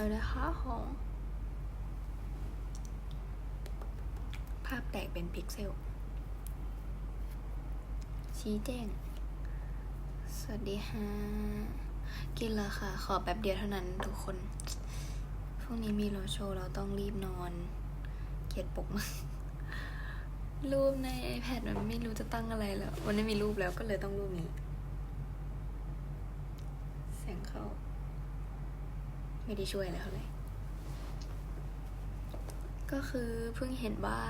เลยนะคะของภาพแตกเป็นพิกเซล ชี้แจง สวัสดีค่ะ กินแล้วค่ะ ขอแป๊บเดียวเท่านั้นทุกคน พรุ่งนี้มีโรโชว์เราต้องรีบนอน เกียดปกมากรูปใน iPad มันไม่รู้จะตั้งอะไรแล้ว วันนี้มีรูปแล้วก็เลยต้องรูปนี้ แสงเข้า ไม่ได้ช่วยอะไรเท่าไหร่ก็คือเพิ่งเห็นว่า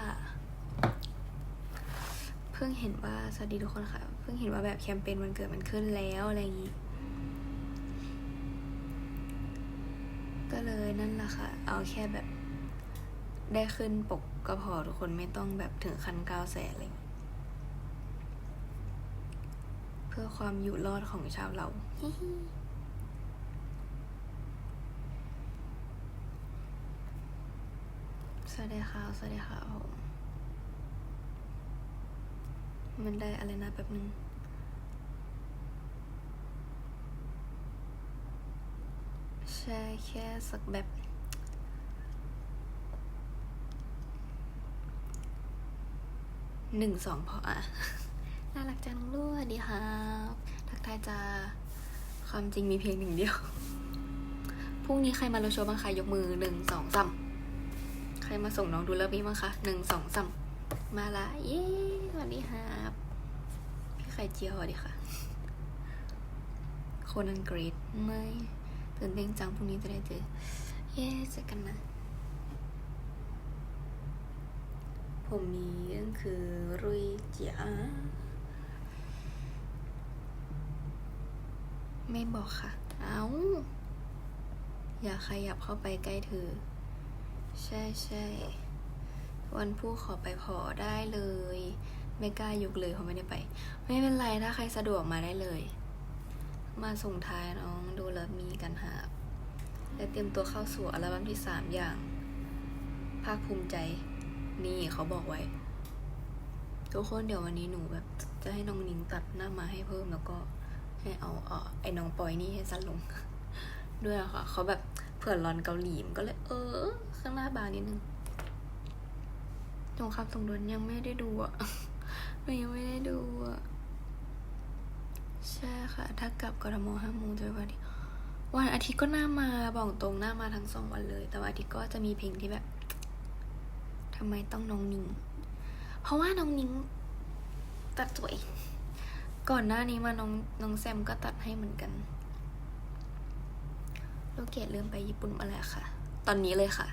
เพิ่งเห็นว่าสวัสดีทุกคนค่ะเพิ่งเห็นว่าแบบแคมเปญวันเกิดมันขึ้นแล้วอะไรอย่างนี้ก็เลยนั่นแหละค่ะ เอาแค่แบบได้ขึ้นปกก็พอทุกคนไม่ต้องแบบถึงขั้นเก้าแสนอะไรอย่างงี้เพื่อความอยู่รอดของชาวเรา สวัสดีค่ะ สวัสดีค่ะผมมันได้อะไรนะแบบนึงใช่แค่สักแบบหนึ่งสองพออะน่ารักจังลูกสวัสดีค่ะทักทายจ้าความจริงมีเพียงหนึ่งเดียว พรุ่งนี้ใครมาโรโชว์บ้างคะยกมือหนึ่งสองสาม รมาส่งน้องดูเลิฟนี้บ้างคะหนึ่งสองสามมาละเย้สวัสดีครับพี่ไข่เจียวสวัสดีค่ะโคนันกรีดไม่ตื่นเต้นจังพรุ่งนี้จะได้เจอ เย้เจอกันนะ ผมนี้ก็คือรุยเจ๋าไม่บอกค่ะ เอาอย่าขยับเข้าไปใกล้เธอ ใช่ใช่วันผู้ขอไปพอได้เลย ไม่กล้ายกเลยเขาะไม่ได้ไป ไม่เป็นไรถ้าใครสะดวกมาได้เลย มาส่งท้ายน้องดูแล้วมีกันหาและเตรียมตัวเข้าสู่อัลบั้มที่สามอย่าง ภาคภูมิใจ นี่เขาบอกไว้ ทุกคนเดี๋ยววันนี้หนูแบบจะให้น้องนิงตัดหน้ามาให้เพิ่มแล้วก็ให้เอาเออไอ้น้องปอยนี่ให้สั้นลง ด้วยอะค่ะ เขาแบบเผื่อรอนเกาหลีมก็เลย เออ ข้างหน้าบางนิดนึงสงครามสงดวนยังไม่ได้ดูอะหนูยังไม่ได้ดูอะ ใช่ค่ะ ถ้ากลับกทมห้าโมงจะไปวันอาทิตย์วันอาทิตย์ก็น้ามาบอกตรงหน้ามาทั้งสองวันเลย แต่ว่าอาทิตย์ก็จะมีเพลงที่แบบทำไมต้องน้องนิงเพราะว่าน้องนิงตัดสวย ก่อนหน้านี้มาน้องน้องแซมก็ตัดให้เหมือนกันลูกเกดเริ่มไปญี่ปุ่นมาแล้วค่ะ ตอนนี้เลยค่ะ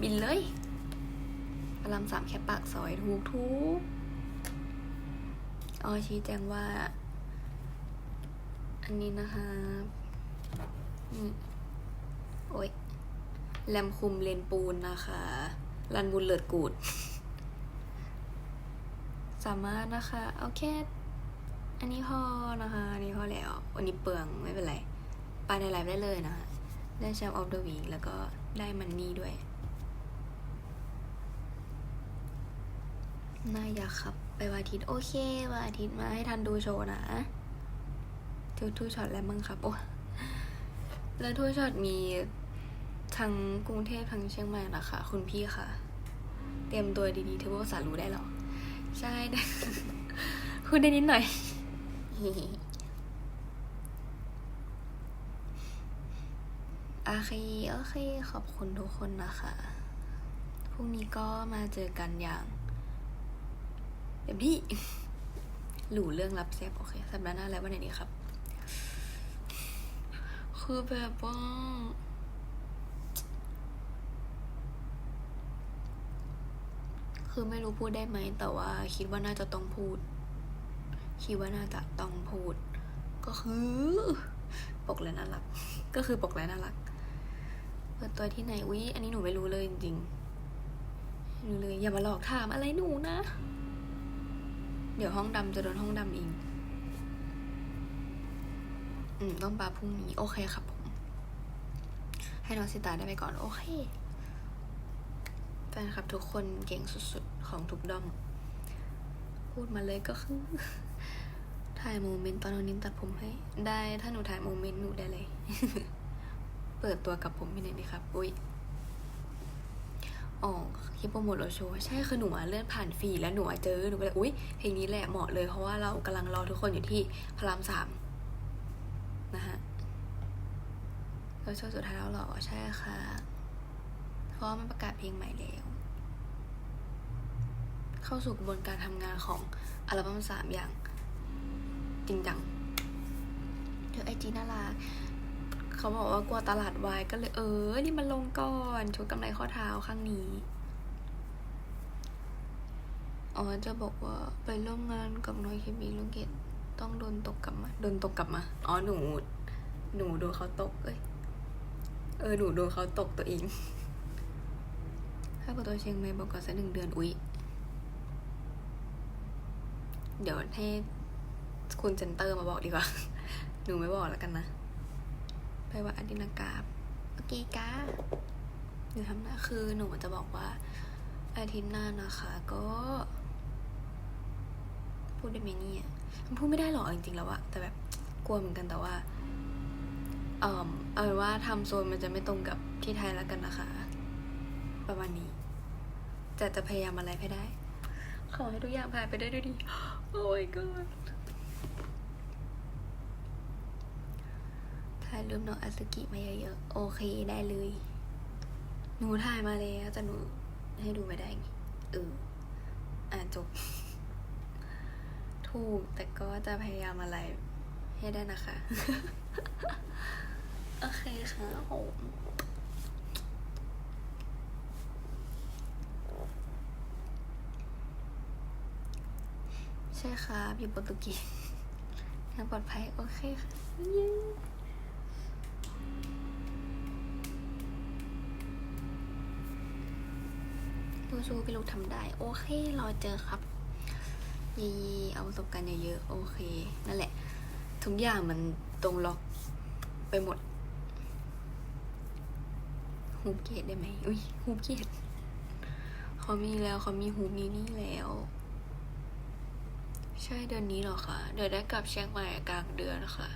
บินเลยพระรามสามแค่ปากซอยทุกทุกอ๋อชี้แจงว่า อันนี้นะคะโอ้ยแลมคุมเลนปูนนะคะรันบุลเลิศกูด สามารถนะคะเอาแค่อันนี้พอนะคะ อันนี้พอแล้ววันนี้เปลืองไม่เป็นไร ไปในไลฟ์ได้เลยนะคะ ได้แชมป์ออฟเดอะวีแล้วก็ได้มันนี่ด้วย น่าอยากขับ ไปวันอาทิตย์ โอเควันอาทิตย์มาให้ทันดูโชว์นะทูทูช็อตแล้วมั้งครับ โอ้แล้วทูช็อตมีทั้งกรุงเทพทั้งเชียงใหม่นะคะ คุณพี่ค่ะ เตรียมตัวดีๆเทอร์โบสารู้ได้หรอ ใช่ได้พูดได้นิดหน่อยโอเคโอเค ขอบคุณทุกคนนะคะ พรุ่งนี้ก็มาเจอกันอย่าง เต็มที่ หลู่เรื่องรับแซบโอเคสัปดาห์หน้าแล้ววันไหนดีครับ คือแบบว่าคือไม่รู้พูดได้ไหม แต่ว่าคิดว่าน่าจะต้องพูด คิดว่าน่าจะต้องพูด ก็คือ ปกและน่ารัก ก็คือปกและน่ารักเปิดตัวที่ไหนอุ๊ยอันนี้หนูไม่รู้เลยจริงๆหนูเลยอย่ามาหลอกถามอะไรหนูนะ เดี๋ยวห้องดำจะโดนห้องดำเองอืม ต้องปาพรุ่งนี้ โอเคครับผม ให้น้องสิตาได้ไปก่อน โอเคแฟนคลับทุกคนเก่งสุดๆ ของทุกด้อม พูดมาเลยก็คือ ถ่ายโมเมนต์ตอนนนิมตัดผมให้ ได้ถ้าหนูถ่ายโมเมนต์หนูได้เลย เปิดตัวกับผมที่ไหนดีครับ อุ้ย อ๋อคลิปโปรโมทรถโชว์ใช่คือหนูเลื่อนผ่านฟีแล้วหนูเจอหนูก็เลยอุ้ยเพลงนี้แหละเหมาะเลยเพราะว่าเรากำลังรอทุกคนอยู่ที่พระรามสามนะฮะรถโชว์สุดท้ายแล้วหรอใช่ค่ะเพราะมันประกาศเพลงใหม่แล้ว เข้าสู่กระบวนการทำงานของอัลบั้มสามอย่าง จริงจังเธอไอจีน่ารัก เขาบอกว่ากลัวตลาดวายก็เลยเออ นี่มันลงก่อนชุดกำไรข้อเท้าข้างนี้อ๋อจะบอกว่าไปร่วมงานกับน้อยเคมีลุงเกตต้องโดนตกกลับมาโดนตกกลับมาอ๋อหนู หนูโดนเขาตกเอ้ยเออหนูโดนเขาตกตัวเองถ้าเปิดตัวเชียงใหม่บอกก่อนสักหนึ่งเดือนอุ๊ยเดี๋ยวให้คุณเซนเตอร์มาบอกดีกว่า หนูไม่บอกแล้วกันนะ ไปว่าอดินากาบโอเคก้าหนูทำหน้าคือหนูจะบอกว่า อาทิตย์หน้านะคะ ก็ พูดได้ไหมเนี่ยมันพูดไม่ได้หรอกจริงๆแล้วอะแต่แบบกลัวเหมือนกันแต่ว่า เอ่อเอาเป็นว่าทำโซนมันจะไม่ตรงกับที่ไทยแล้วกันนะคะ ประมาณนี้ จะจะพยายามอะไรให้ได้ ขอให้ทุกอย่างผ่านไปได้ด้วยดี โอ้ยก็ ถ่ายรูปน้องอาซึกิมาเยอะๆ โอเคได้เลย หนูถ่ายมาแล้วแต่หนูให้ดูไม่ได้ไงเอออ่านจบ ถูกแต่ก็จะพยายามอะไรให้ได้นะคะ โอเคค่ะผมใช่ครับอยู่โปรตุเกสยังปลอดภัย โอเคค่ะเย้ สู้ๆพี่ลูกทำได้ โอเครอเจอครับยีเอาประสบการณ์เยอะๆโอเค นั่นแหละ ทุกอย่างมันตรงล็อกไปหมดฮูปเกตได้ไหมอุ้ยฮูปเกตเขามีแล้วเขามีฮูนี้นี่แล้ว ใช่เดือนนี้หรอคะเดี๋ยวได้กลับเชียงใหม่กลางเดือนค่ะ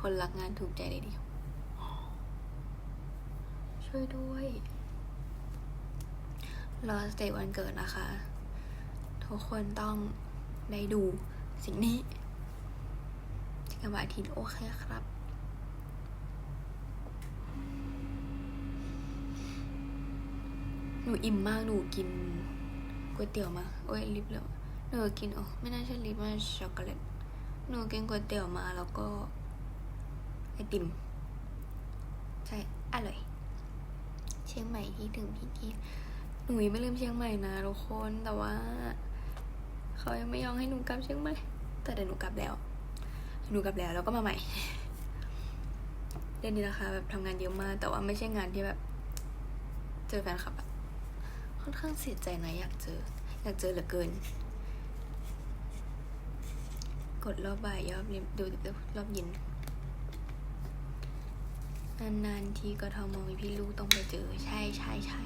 คนรักงานถูกใจเลยดิช่วยด้วย รอสเตย์วันเกิดนะคะ ทุกคนต้องได้ดูสิ่งนี้ที่กันวันอาทิตย์โอเคครับ หนูอิ่มมาก หนูกินก๋วยเตี๋ยวมา โอ้ยลิปแล้วหนูกินอ๋อไม่น่าใช่ลิปมันช็อกโกแลต หนูกินก๋วยเตี๋ยวมาแล้วก็ไอติม ใช่ อร่อย เชียงใหม่ที่ถึงพี่กี หนูยังไม่ลืมเชียงใหม่นะทุกคนแต่ว่า เขายังไม่ยอมให้หนูกลับเชียงใหม่ แต่เดี๋ยวหนูกลับแล้ว หนูกลับแล้วแล้วก็มาใหม่เดือนนี้นะคะแบบทำงานเยอะมาก แต่ว่าไม่ใช่งานที่แบบ เจอแฟนคลับอะค่อนข้างเสียใจนะอยากเจอ อยากเจอเหลือเกิน กดรอบบ่ายยอบเย็นดูรอบเย็นนานๆทีก็ทมมีพี่ลูกต้องไปเจอ ใช่ใช่ใช่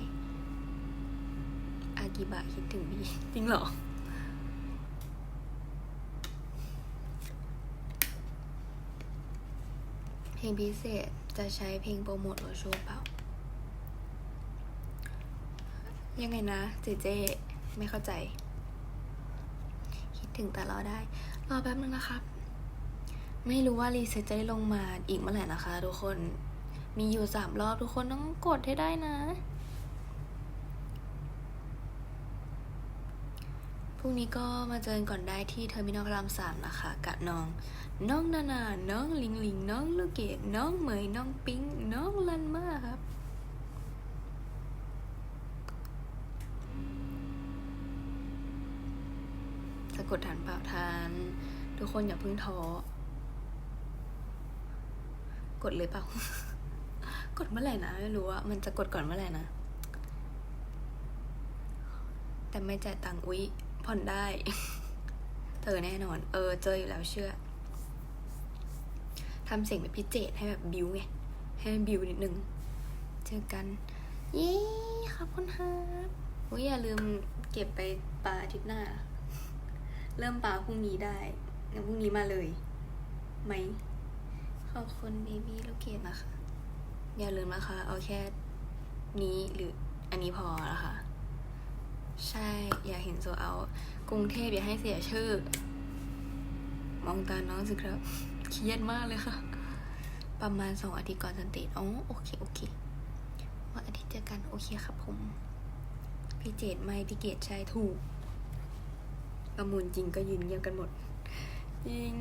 อากิบะคิดถึงพี่จริงเหรอ เพลงพิเศษจะใช้เพลงโปรโมทหรือโชว์เปล่า ยังไงนะเจเจไม่เข้าใจ คิดถึงแต่เราได้ รอแป๊บนึงนะครับ ไม่รู้ว่ารีเซ็ตจะได้ลงมาอีกเมื่อไหร่นะคะทุกคนมีอยู่สามรอบทุกคนต้องกดให้ได้นะ รุ่งนี้ก็มาเจอกันก่อนได้ที่เทอร์มินอลพระรามสามนะคะกับน้อง น้องนานา น้องลิงลิง น้องลูกเกดน้องเหมย น้องปิ๊ง น้องลันมาครับสะกดฐานเปล่าทาน ทุกคนอย่าเพิ่งท้อ กดเลยเปล่า กดเมื่อไหร่นะไม่รู้ว่ามันจะกดก่อนเมื่อไหร่นะ แต่ไม่จ่ายตังค์อุ๊ย ผ่อนได้ เธอแน่นอน เออ เจออยู่แล้วเชื่อทำเสียงแบบพิเจตให้แบบบิวไง ให้มันบิวนิดนึง เจอกัน เย้ขอบคุณครับอุ๊ยอย่าลืมเก็บไปปลาอาทิตย์หน้า เริ่มปลาพรุ่งนี้ได้งั้นพรุ่งนี้มาเลย ไหม ขอบคุณเบบี้ลูกเกดนะคะ อย่าลืมนะคะ เอาแค่นี้หรืออันนี้พอและค่ะ ใช่ อย่าเห็นโซเอา กรุงเทพอย่าให้เสียชื่อ มองตาน้องสิครับ เครียดมากเลยค่ะ ประมาณสองอาทิตย์ก่อนสันติอ๋อโอเค โอเควันอาทิตย์เจอกัน โอเคครับผม พี่เจดไม่พี่เกดใช่ถูกประมูลจริงก็ยืนเยี่ยมกันหมด จริง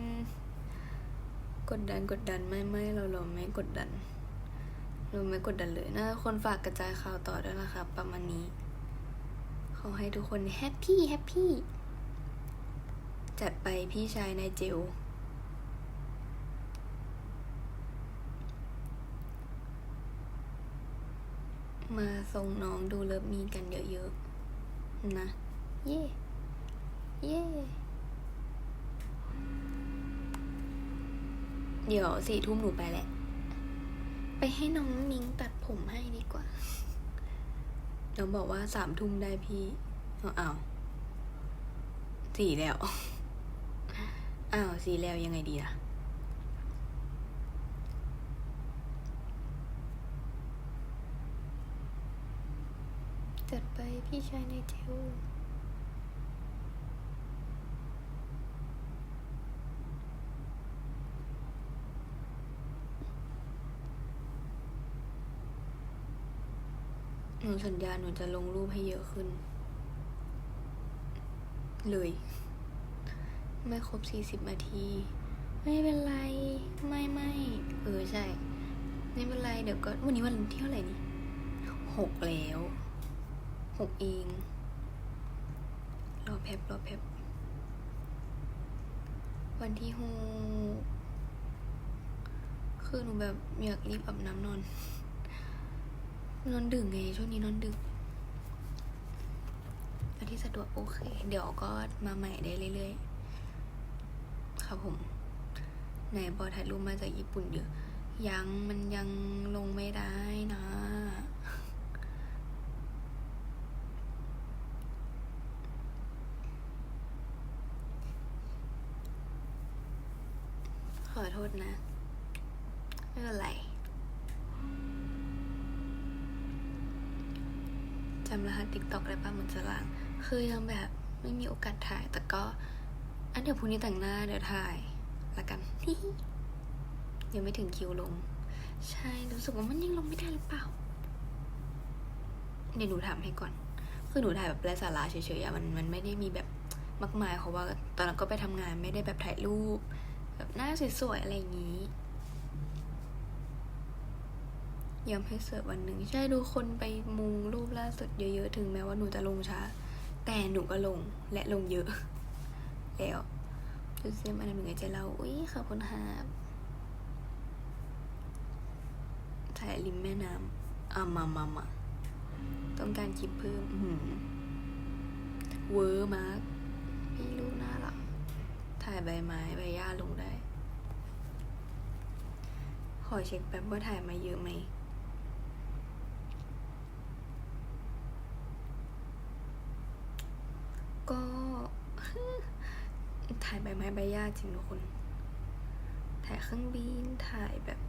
กดดันกดดันไม่ไม่เราเราไม่กดดัน เราไม่กดดันเลยนะคนฝากกระจายข่าวต่อด้วยนะคะประมาณนี้ อให้ทุกคนแฮปปี้แฮปปี้จัดไปพี่ชายนายเจลมาส่งน้องดูเลิฟมีกันเยอะๆ นะ เย่เย่เดี๋ยวสี่ทุ่มหนูไปแหละ ไปให้น้องนิ้งตัดผมให้ดีกว่า น้องบอกว่าสามทุ่มได้พี่เอาอ้าวสี่แล้ว อ้าวสี่แล้วยังไงดีล่ะจัดไปพี่ชายในเทล หนูสัญญาหนูจะลงรูปให้เยอะขึ้น เลย ไม่ครบสี่สิบนาที ไม่เป็นไร ไม่ไม่เออใช่ ไม่เป็นไร เดี๋ยวก็วันนี้วันที่เท่าไหร่นี่หกแล้วหกเอง รอแป๊บรอแป๊บวันที่หกคือหนูแบบอยากรีบอาบน้ำนอน นอนดึกไงช่วงนี้นอนดึกอันที่สะดวกโอเค เดี๋ยวก็มาใหม่ได้เรื่อยๆ ครับผม ไหนบอถ่ายรูปมาจากญี่ปุ่นเยอะ ยังมันยังลงไม่ได้นะขอโทษนะ ไม่เป็นไร จำรหัสติ๊กต็อกได้ป่ะเหมือนสลาง คือยังแบบไม่มีโอกาสถ่าย แต่ก็อันเดี๋ยวพรุ่งนี้แต่งหน้าเดี๋ยวถ่ายละกันยังไม่ถึงคิวลง ใช่รู้สึกว่ามันยังลงไม่ได้หรือเปล่าเดี๋ยวหนูถามให้ก่อน คือหนูถ่ายแบบไร้สาระเฉยๆอะมันมันไม่ได้มีแบบมากมายเพราะว่าตอนนั้นก็ไปทำงานไม่ได้แบบถ่ายรูป แบบหน้าสวยๆอะไรอย่างนี้ ยอมให้เสิร์ฟวันหนึ่งใช่ดูคนไปมุงรูปล่าสุดเยอะๆ ถึงแม้ว่าหนูจะลงช้า แต่หนูก็ลงและลงเยอะ แล้วจุดเซมอันหนึ่งในใจเรา อุ้ยขอบคุณครับถ่ายริมแม่น้ำอ่ามามามาต้องการคลิปเพิ่มเวอร์มากพี่ลูกน่ารักถ่ายใบไม้ใบหญ้าลงได้ ขอเช็คแป๊บว่าถ่ายมาเยอะไหม ก็ ถ่ายใบไม้ใบหญ้าจริงทุกคน ถ่ายเครื่องบิน ถ่ายแบบ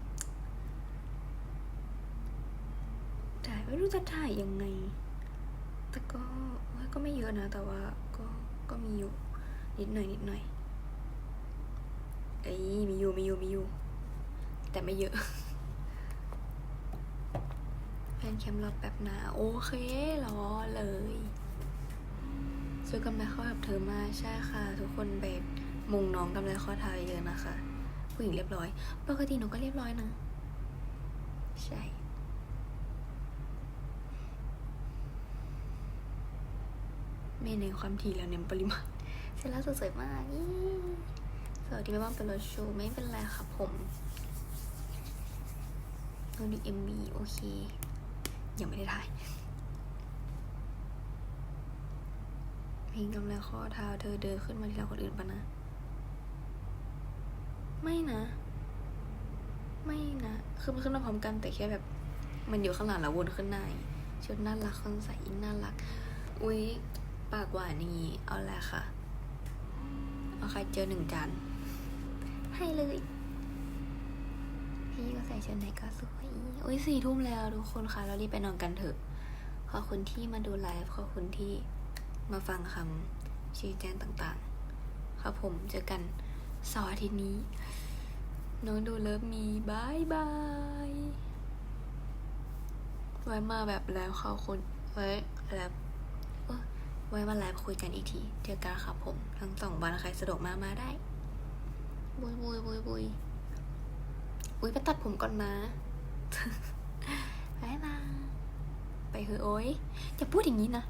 ถ่ายไม่รู้จะถ่ายยังไง แต่ก็โอ้ยก็ไม่เยอะนะ แต่ว่าก็ ก็มีอยู่ นิดหน่อยนิดหน่อยเอ้ยมีอยู่มีอยู่มีอยู่ แต่ไม่เยอะแฟนแคมรอแป๊บนะ โอเครอเลย ซื้อกำไรข้อกับเธอมากใช่ค่ะ ทุกคนไปมุงน้องกำไรข้อเท้าเยอะนะคะ ผู้หญิงเรียบร้อย ปกติหนูก็เรียบร้อยนะ ใช่ไม่ในความถี่แล้วเน้นปริมาณเสร็จแล้วสวยๆมากยี่สวัสดีแม่บ้านเป็นรถชว์ไม่เป็นไรครับผมเราดูเอ็มบีโอเค ยังไม่ได้ถ่าย พลงกำลังข้อเท้าเธอเดินขึ้นมาที่เราคนอื่นปะนะ ไม่นะ ไม่นะ คือมันขึ้นมาพร้อมกันแต่แค่แบบ มันอยู่ข้างหลังแล้ววนขึ้นหน้าชุดน่ารักคนใส่อินน่ารัก อุ๊ยปากหวานอย่างนี้ เอาแหละค่ะ เอาใครเจอหนึ่งจานให้เลย พี่ก็ใส่ชุดไหนก็สวยโอ้ยสี่ทุ่มแล้วทุกคนค่ะ เรารีบไปนอนกันเถอะขอบคุณที่มาดูไลฟ์ขอบคุณที่ มาฟังคำชี้แจงต่างๆ ครับผมเจอกันเสาร์อาทิตย์นี้ น้องดูเลิฟมีบายบายไว้มาแบบไลฟ์เขาคนไว้ไลฟ์เอ้อไว้มาไลฟ์คุยกันอีกที เจอกันครับผม ทั้งสองวันใครสะดวกมามาได้ บุยบุยบุยบุยบุยไปตัดผมก่อนนะบายบายไปเถอะโอ้ยอย่าพูดอย่างนี้นะ